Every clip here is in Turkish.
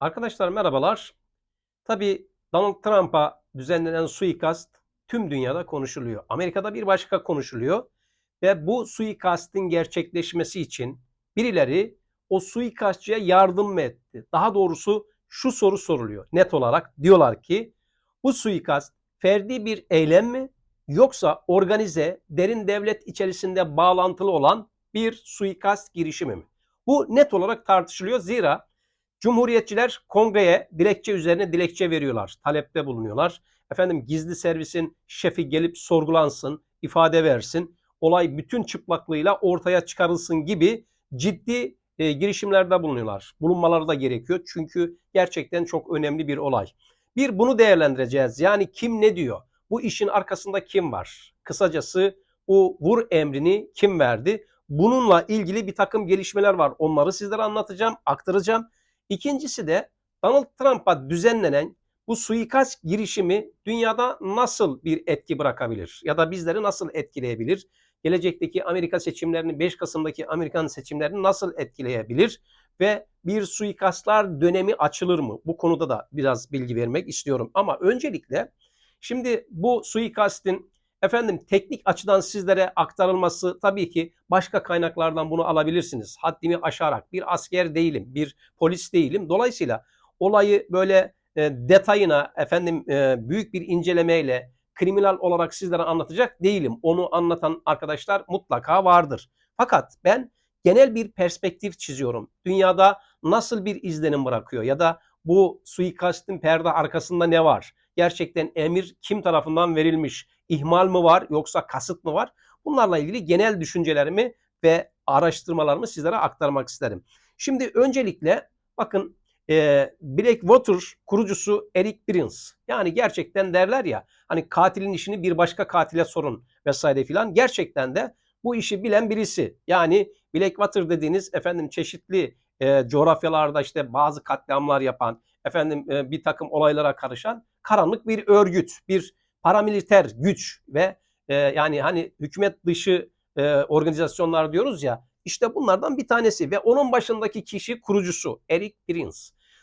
Arkadaşlar merhabalar. Tabii Donald Trump'a düzenlenen suikast tüm dünyada konuşuluyor. Amerika'da bir başka konuşuluyor. Ve bu suikastin gerçekleşmesi için birileri o suikastçıya yardım mı etti? Daha doğrusu şu soru soruluyor net olarak. Diyorlar ki bu suikast ferdi bir eylem mi yoksa organize derin devlet içerisinde bağlantılı olan bir suikast girişimi mi? Bu net olarak tartışılıyor. Zira Cumhuriyetçiler kongreye dilekçe üzerine dilekçe veriyorlar. Talepte bulunuyorlar. Efendim gizli servisin şefi gelip sorgulansın, ifade versin. Olay bütün çıplaklığıyla ortaya çıkarılsın gibi ciddi e, girişimlerde bulunuyorlar. Bulunmaları da gerekiyor. Çünkü gerçekten çok önemli bir olay. Bir bunu değerlendireceğiz. Yani kim ne diyor? Bu işin arkasında kim var? Kısacası bu vur emrini kim verdi? Bununla ilgili bir takım gelişmeler var. Onları sizlere anlatacağım, aktaracağım. İkincisi de Donald Trump'a düzenlenen bu suikast girişimi dünyada nasıl bir etki bırakabilir? Ya da bizleri nasıl etkileyebilir? Gelecekteki Amerika seçimlerini, 5 Kasım'daki Amerikan seçimlerini nasıl etkileyebilir? Ve bir suikastlar dönemi açılır mı? Bu konuda da biraz bilgi vermek istiyorum. Ama öncelikle şimdi bu suikastin efendim teknik açıdan sizlere aktarılması tabii ki başka kaynaklardan bunu alabilirsiniz. Haddimi aşarak bir asker değilim, bir polis değilim. Dolayısıyla olayı böyle e, detayına efendim e, büyük bir incelemeyle kriminal olarak sizlere anlatacak değilim. Onu anlatan arkadaşlar mutlaka vardır. Fakat ben genel bir perspektif çiziyorum. Dünyada nasıl bir izlenim bırakıyor ya da bu suikastin perde arkasında ne var? Gerçekten emir kim tarafından verilmiş? İhmal mı var yoksa kasıt mı var? Bunlarla ilgili genel düşüncelerimi ve araştırmalarımı sizlere aktarmak isterim. Şimdi öncelikle bakın e, Blackwater kurucusu Eric Prince. Yani gerçekten derler ya hani katilin işini bir başka katile sorun vesaire filan. Gerçekten de bu işi bilen birisi. Yani Blackwater dediğiniz efendim çeşitli e, coğrafyalarda işte bazı katliamlar yapan, efendim e, bir takım olaylara karışan karanlık bir örgüt, bir paramiliter güç ve e, yani hani hükümet dışı e, organizasyonlar diyoruz ya işte bunlardan bir tanesi ve onun başındaki kişi kurucusu Eric Prince.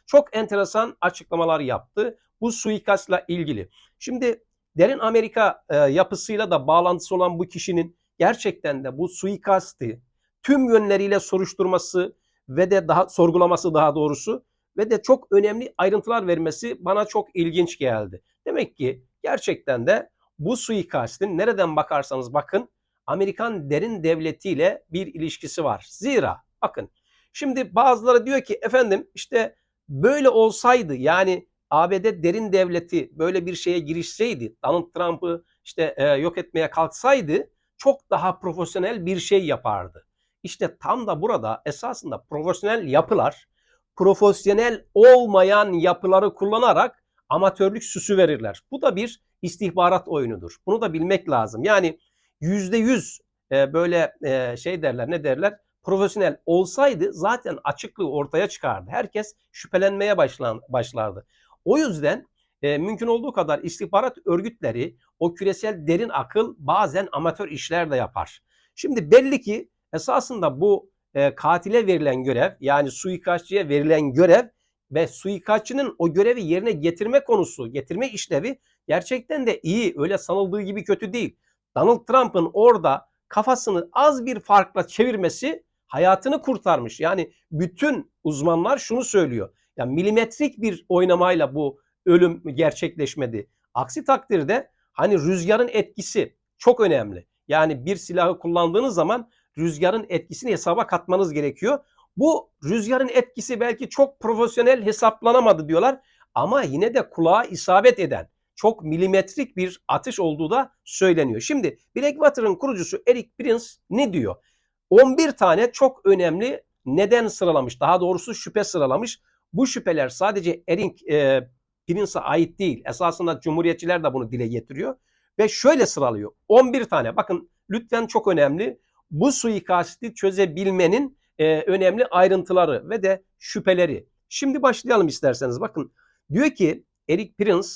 Çok enteresan açıklamalar yaptı bu suikastla ilgili. Şimdi derin Amerika e, yapısıyla da bağlantısı olan bu kişinin gerçekten de bu suikasti tüm yönleriyle soruşturması ve de daha sorgulaması daha doğrusu ve de çok önemli ayrıntılar vermesi bana çok ilginç geldi. Demek ki gerçekten de bu suikastin nereden bakarsanız bakın Amerikan derin devletiyle bir ilişkisi var. Zira bakın şimdi bazıları diyor ki efendim işte böyle olsaydı yani ABD derin devleti böyle bir şeye girişseydi Donald Trump'ı işte e, yok etmeye kalksaydı çok daha profesyonel bir şey yapardı. İşte tam da burada esasında profesyonel yapılar profesyonel olmayan yapıları kullanarak amatörlük süsü verirler. Bu da bir istihbarat oyunudur. Bunu da bilmek lazım. Yani yüzde yüz e, böyle e, şey derler ne derler profesyonel olsaydı zaten açıklığı ortaya çıkardı. Herkes şüphelenmeye başlan, başlardı. O yüzden e, mümkün olduğu kadar istihbarat örgütleri o küresel derin akıl bazen amatör işler de yapar. Şimdi belli ki esasında bu e, katile verilen görev yani suikastçıya verilen görev ve suikastçının o görevi yerine getirme konusu, getirme işlevi gerçekten de iyi. Öyle sanıldığı gibi kötü değil. Donald Trump'ın orada kafasını az bir farkla çevirmesi hayatını kurtarmış. Yani bütün uzmanlar şunu söylüyor. Ya milimetrik bir oynamayla bu ölüm gerçekleşmedi. Aksi takdirde hani rüzgarın etkisi çok önemli. Yani bir silahı kullandığınız zaman rüzgarın etkisini hesaba katmanız gerekiyor. Bu rüzgarın etkisi belki çok profesyonel hesaplanamadı diyorlar ama yine de kulağa isabet eden çok milimetrik bir atış olduğu da söyleniyor. Şimdi Blackwater'ın kurucusu Eric Prince ne diyor? 11 tane çok önemli neden sıralamış. Daha doğrusu şüphe sıralamış. Bu şüpheler sadece Eric e, Prince'a ait değil. Esasında Cumhuriyetçiler de bunu dile getiriyor. Ve şöyle sıralıyor. 11 tane. Bakın lütfen çok önemli. Bu suikasti çözebilmenin e, önemli ayrıntıları ve de şüpheleri. Şimdi başlayalım isterseniz. Bakın diyor ki Eric Prince,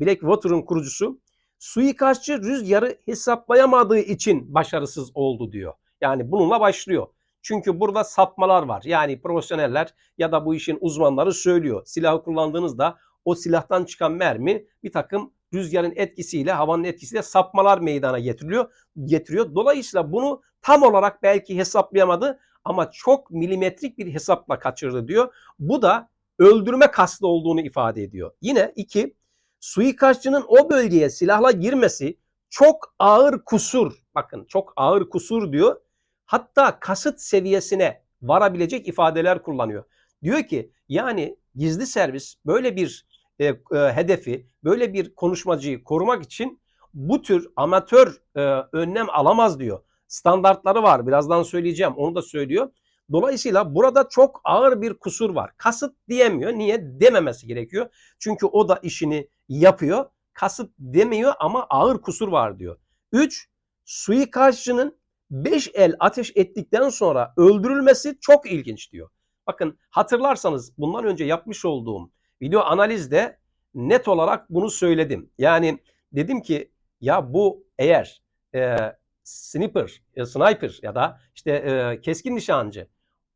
Blackwater'ın kurucusu, suikastçı rüzgarı hesaplayamadığı için başarısız oldu diyor. Yani bununla başlıyor. Çünkü burada sapmalar var. Yani profesyoneller ya da bu işin uzmanları söylüyor. Silahı kullandığınızda o silahtan çıkan mermi bir takım rüzgarın etkisiyle, havanın etkisiyle sapmalar meydana getiriliyor, getiriyor. Dolayısıyla bunu tam olarak belki hesaplayamadı ama çok milimetrik bir hesapla kaçırdı diyor. Bu da öldürme kastı olduğunu ifade ediyor. Yine iki, suikastçının o bölgeye silahla girmesi çok ağır kusur. Bakın çok ağır kusur diyor. Hatta kasıt seviyesine varabilecek ifadeler kullanıyor. Diyor ki yani gizli servis böyle bir e, e, hedefi, böyle bir konuşmacıyı korumak için bu tür amatör e, önlem alamaz diyor. Standartları var. Birazdan söyleyeceğim. Onu da söylüyor. Dolayısıyla burada çok ağır bir kusur var. Kasıt diyemiyor. Niye? Dememesi gerekiyor. Çünkü o da işini yapıyor. Kasıt demiyor ama ağır kusur var diyor. 3. Suikastçının 5 el ateş ettikten sonra öldürülmesi çok ilginç diyor. Bakın hatırlarsanız bundan önce yapmış olduğum video analizde net olarak bunu söyledim. Yani dedim ki ya bu eğer e, sniper, e, sniper ya da işte e, keskin nişancı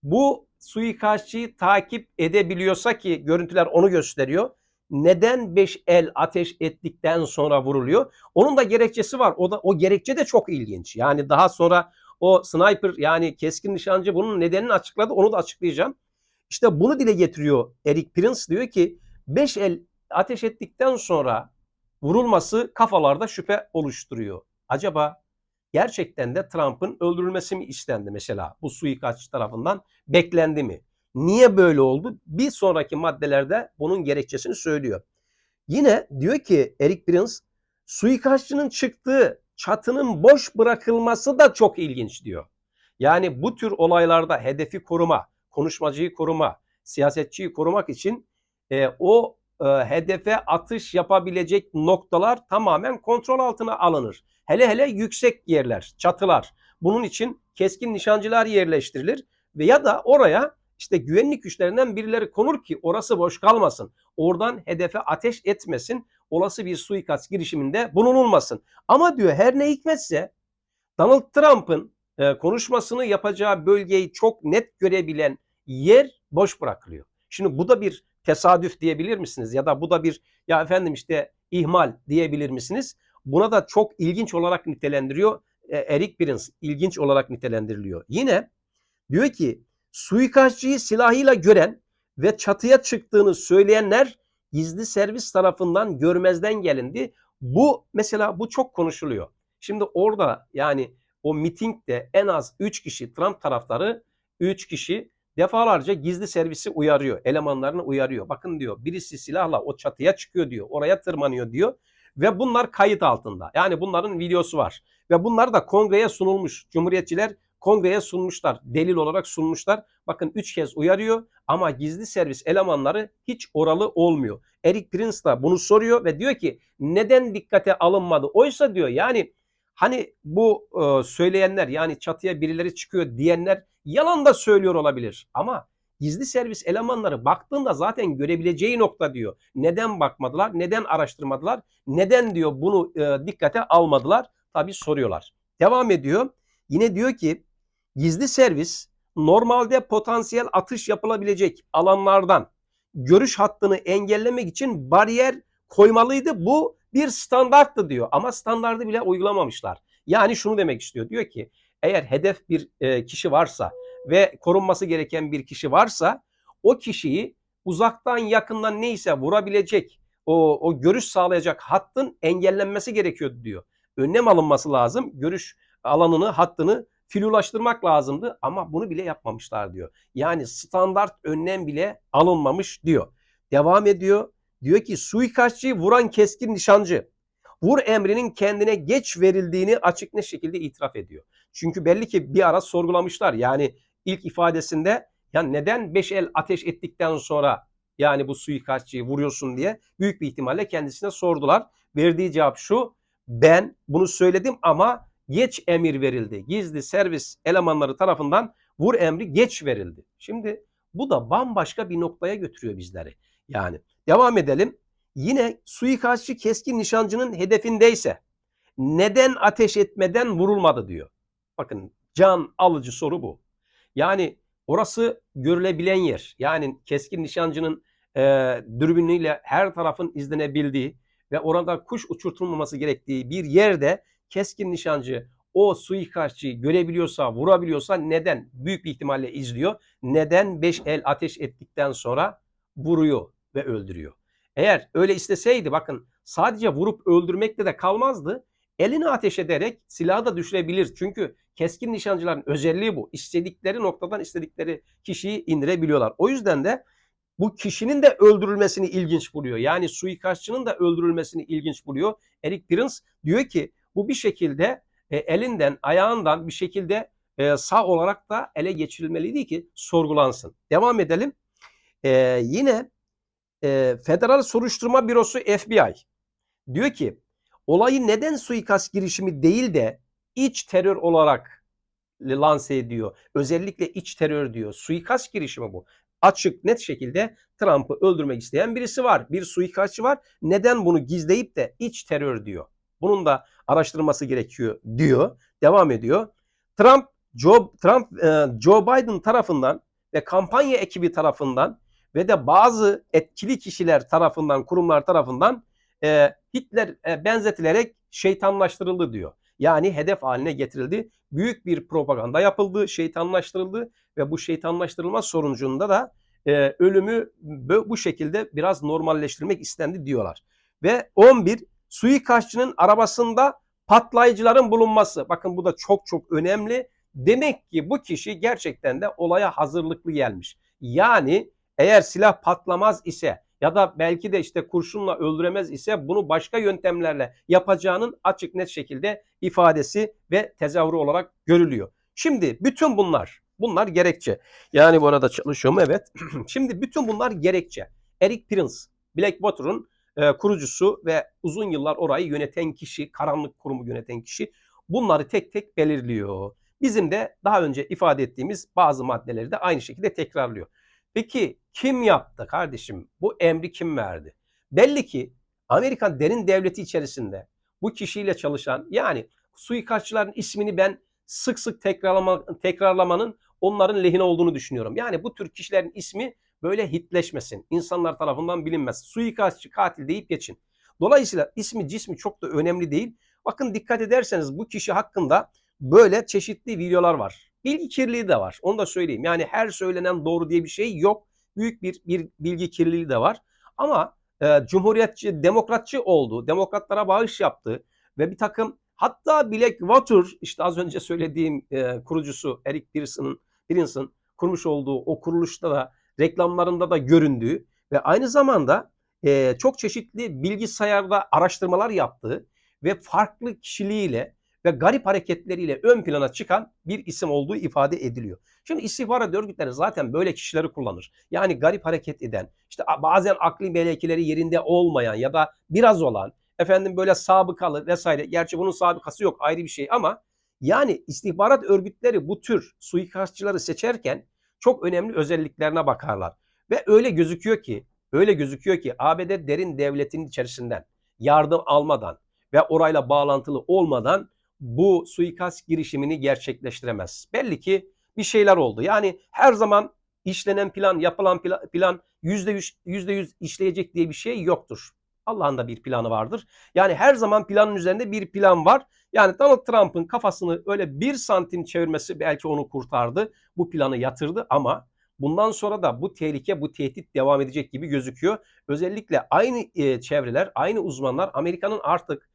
bu suikastçıyı takip edebiliyorsa ki görüntüler onu gösteriyor. Neden 5 el ateş ettikten sonra vuruluyor? Onun da gerekçesi var. O da o gerekçe de çok ilginç. Yani daha sonra o sniper yani keskin nişancı bunun nedenini açıkladı. Onu da açıklayacağım. İşte bunu dile getiriyor Eric Prince diyor ki 5 el ateş ettikten sonra vurulması kafalarda şüphe oluşturuyor. Acaba gerçekten de Trump'ın öldürülmesi mi istendi mesela bu suikastçı tarafından beklendi mi? Niye böyle oldu? Bir sonraki maddelerde bunun gerekçesini söylüyor. Yine diyor ki Eric Prince suikastçının çıktığı çatının boş bırakılması da çok ilginç diyor. Yani bu tür olaylarda hedefi koruma, konuşmacıyı koruma, siyasetçiyi korumak için e, o e, hedefe atış yapabilecek noktalar tamamen kontrol altına alınır. Hele hele yüksek yerler, çatılar. Bunun için keskin nişancılar yerleştirilir ve ya da oraya işte güvenlik güçlerinden birileri konur ki orası boş kalmasın. Oradan hedefe ateş etmesin. Olası bir suikast girişiminde bulunulmasın. Ama diyor her ne hikmetse Donald Trump'ın e, konuşmasını yapacağı bölgeyi çok net görebilen yer boş bırakılıyor. Şimdi bu da bir tesadüf diyebilir misiniz? Ya da bu da bir ya efendim işte ihmal diyebilir misiniz? Buna da çok ilginç olarak nitelendiriyor. E, Eric Prince ilginç olarak nitelendiriliyor. Yine diyor ki suikastçıyı silahıyla gören ve çatıya çıktığını söyleyenler gizli servis tarafından görmezden gelindi. Bu mesela bu çok konuşuluyor. Şimdi orada yani o mitingde en az 3 kişi Trump taraftarı 3 kişi defalarca gizli servisi uyarıyor. Elemanlarını uyarıyor. Bakın diyor birisi silahla o çatıya çıkıyor diyor. Oraya tırmanıyor diyor. Ve bunlar kayıt altında. Yani bunların videosu var. Ve bunlar da kongreye sunulmuş. Cumhuriyetçiler kongreye sunmuşlar. Delil olarak sunmuşlar. Bakın üç kez uyarıyor ama gizli servis elemanları hiç oralı olmuyor. Eric Prince da bunu soruyor ve diyor ki neden dikkate alınmadı? Oysa diyor yani hani bu e, söyleyenler yani çatıya birileri çıkıyor diyenler yalan da söylüyor olabilir. Ama gizli servis elemanları baktığında zaten görebileceği nokta diyor. Neden bakmadılar? Neden araştırmadılar? Neden diyor bunu e, dikkate almadılar? Tabi soruyorlar. Devam ediyor. Yine diyor ki gizli servis normalde potansiyel atış yapılabilecek alanlardan görüş hattını engellemek için bariyer koymalıydı. Bu bir standarttı diyor ama standardı bile uygulamamışlar. Yani şunu demek istiyor. Diyor ki eğer hedef bir e, kişi varsa ve korunması gereken bir kişi varsa o kişiyi uzaktan yakından neyse vurabilecek o, o görüş sağlayacak hattın engellenmesi gerekiyordu diyor. Önlem alınması lazım. Görüş alanını, hattını filulaştırmak lazımdı ama bunu bile yapmamışlar diyor. Yani standart önlem bile alınmamış diyor. Devam ediyor. Diyor ki suikastçıyı vuran keskin nişancı vur emrinin kendine geç verildiğini açık ne şekilde itiraf ediyor. Çünkü belli ki bir ara sorgulamışlar. Yani ilk ifadesinde ya neden beş el ateş ettikten sonra yani bu suikastçıyı vuruyorsun diye büyük bir ihtimalle kendisine sordular. Verdiği cevap şu. Ben bunu söyledim ama geç emir verildi. Gizli servis elemanları tarafından vur emri geç verildi. Şimdi bu da bambaşka bir noktaya götürüyor bizleri. Yani devam edelim. Yine suikastçı keskin nişancının hedefindeyse neden ateş etmeden vurulmadı diyor. Bakın can alıcı soru bu. Yani orası görülebilen yer. Yani keskin nişancının e, dürbünüyle her tarafın izlenebildiği ve orada kuş uçurtulmaması gerektiği bir yerde keskin nişancı o suikastçıyı görebiliyorsa, vurabiliyorsa neden? Büyük bir ihtimalle izliyor. Neden 5 el ateş ettikten sonra vuruyor ve öldürüyor. Eğer öyle isteseydi bakın sadece vurup öldürmekle de kalmazdı. Elini ateş ederek silahı da düşürebilir. Çünkü keskin nişancıların özelliği bu. İstedikleri noktadan istedikleri kişiyi indirebiliyorlar. O yüzden de bu kişinin de öldürülmesini ilginç buluyor. Yani suikastçının da öldürülmesini ilginç buluyor. Eric Prince diyor ki bu bir şekilde e, elinden, ayağından bir şekilde e, sağ olarak da ele geçirilmeliydi ki sorgulansın. Devam edelim. E, yine e, Federal Soruşturma Bürosu FBI diyor ki olayı neden suikast girişimi değil de iç terör olarak lanse ediyor. Özellikle iç terör diyor. Suikast girişimi bu. Açık net şekilde Trump'ı öldürmek isteyen birisi var. Bir suikastçı var. Neden bunu gizleyip de iç terör diyor. Bunun da araştırılması gerekiyor diyor. Devam ediyor. Trump Joe, Trump e, Joe Biden tarafından ve kampanya ekibi tarafından ve de bazı etkili kişiler tarafından, kurumlar tarafından e, Hitler e, benzetilerek şeytanlaştırıldı diyor. Yani hedef haline getirildi. Büyük bir propaganda yapıldı, şeytanlaştırıldı ve bu şeytanlaştırılma sonucunda da e, ölümü bu şekilde biraz normalleştirmek istendi diyorlar. Ve 11 suikastçının arabasında patlayıcıların bulunması. Bakın bu da çok çok önemli. Demek ki bu kişi gerçekten de olaya hazırlıklı gelmiş. Yani eğer silah patlamaz ise ya da belki de işte kurşunla öldüremez ise bunu başka yöntemlerle yapacağının açık net şekilde ifadesi ve tezahürü olarak görülüyor. Şimdi bütün bunlar bunlar gerekçe. Yani bu arada çalışıyorum evet. Şimdi bütün bunlar gerekçe. Eric Prince, Blackwater'ın e, kurucusu ve uzun yıllar orayı yöneten kişi, karanlık kurumu yöneten kişi bunları tek tek belirliyor. Bizim de daha önce ifade ettiğimiz bazı maddeleri de aynı şekilde tekrarlıyor. Peki kim yaptı kardeşim? Bu emri kim verdi? Belli ki Amerikan derin devleti içerisinde bu kişiyle çalışan yani suikastçıların ismini ben sık sık tekrarlama, tekrarlamanın onların lehine olduğunu düşünüyorum. Yani bu tür kişilerin ismi böyle hitleşmesin. İnsanlar tarafından bilinmez. Suikastçı, katil deyip geçin. Dolayısıyla ismi cismi çok da önemli değil. Bakın dikkat ederseniz bu kişi hakkında böyle çeşitli videolar var. Bilgi kirliliği de var. Onu da söyleyeyim. Yani her söylenen doğru diye bir şey yok. Büyük bir, bir bilgi kirliliği de var. Ama e, cumhuriyetçi, demokratçı oldu. Demokratlara bağış yaptı. Ve bir takım hatta Blackwater işte az önce söylediğim e, kurucusu Eric Pearson'ın Prince'ın kurmuş olduğu o kuruluşta da reklamlarında da göründüğü ve aynı zamanda e, çok çeşitli bilgisayarda araştırmalar yaptığı ve farklı kişiliğiyle ve garip hareketleriyle ön plana çıkan bir isim olduğu ifade ediliyor. Şimdi istihbarat örgütleri zaten böyle kişileri kullanır. Yani garip hareket eden, işte bazen akli melekeleri yerinde olmayan ya da biraz olan, efendim böyle sabıkalı vesaire. Gerçi bunun sabıkası yok ayrı bir şey ama yani istihbarat örgütleri bu tür suikastçıları seçerken çok önemli özelliklerine bakarlar. Ve öyle gözüküyor ki, öyle gözüküyor ki ABD derin devletinin içerisinden yardım almadan ve orayla bağlantılı olmadan bu suikast girişimini gerçekleştiremez. Belli ki bir şeyler oldu. Yani her zaman işlenen plan, yapılan plan %100, %100 işleyecek diye bir şey yoktur. Allah'ın da bir planı vardır. Yani her zaman planın üzerinde bir plan var. Yani Donald Trump'ın kafasını öyle bir santim çevirmesi belki onu kurtardı. Bu planı yatırdı ama bundan sonra da bu tehlike, bu tehdit devam edecek gibi gözüküyor. Özellikle aynı çevreler, aynı uzmanlar Amerika'nın artık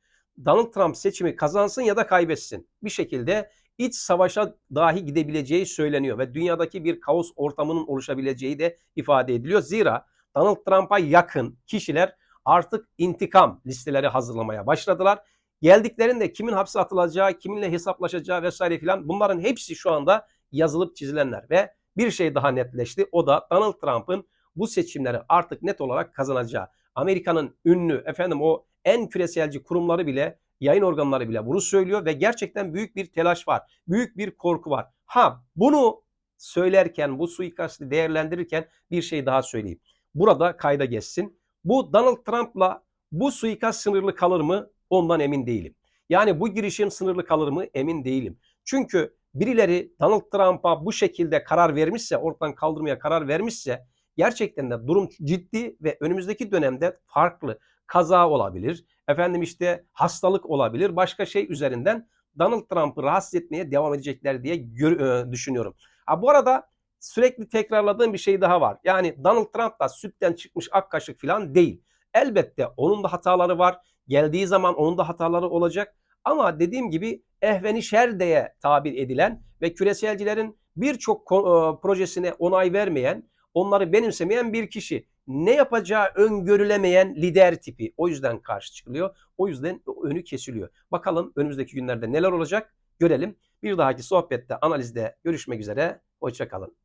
Donald Trump seçimi kazansın ya da kaybetsin. Bir şekilde iç savaşa dahi gidebileceği söyleniyor ve dünyadaki bir kaos ortamının oluşabileceği de ifade ediliyor. Zira Donald Trump'a yakın kişiler artık intikam listeleri hazırlamaya başladılar. Geldiklerinde kimin hapse atılacağı, kiminle hesaplaşacağı vesaire filan bunların hepsi şu anda yazılıp çizilenler ve bir şey daha netleşti. O da Donald Trump'ın bu seçimleri artık net olarak kazanacağı. Amerika'nın ünlü efendim o en küreselci kurumları bile yayın organları bile bunu söylüyor ve gerçekten büyük bir telaş var. Büyük bir korku var. Ha bunu söylerken bu suikastı değerlendirirken bir şey daha söyleyeyim. Burada kayda geçsin. Bu Donald Trump'la bu suikast sınırlı kalır mı? Ondan emin değilim. Yani bu girişim sınırlı kalır mı? Emin değilim. Çünkü birileri Donald Trump'a bu şekilde karar vermişse, ortadan kaldırmaya karar vermişse gerçekten de durum ciddi ve önümüzdeki dönemde farklı kaza olabilir. Efendim işte hastalık olabilir. Başka şey üzerinden Donald Trump'ı rahatsız etmeye devam edecekler diye gör- e, düşünüyorum. Ha bu arada sürekli tekrarladığım bir şey daha var. Yani Donald Trump da sütten çıkmış ak kaşık falan değil. Elbette onun da hataları var. Geldiği zaman onun da hataları olacak. Ama dediğim gibi ehveni şer diye tabir edilen ve küreselcilerin birçok e, projesine onay vermeyen, onları benimsemeyen bir kişi. Ne yapacağı öngörülemeyen lider tipi. O yüzden karşı çıkılıyor. O yüzden önü kesiliyor. Bakalım önümüzdeki günlerde neler olacak görelim. Bir dahaki sohbette, analizde görüşmek üzere. Hoşçakalın.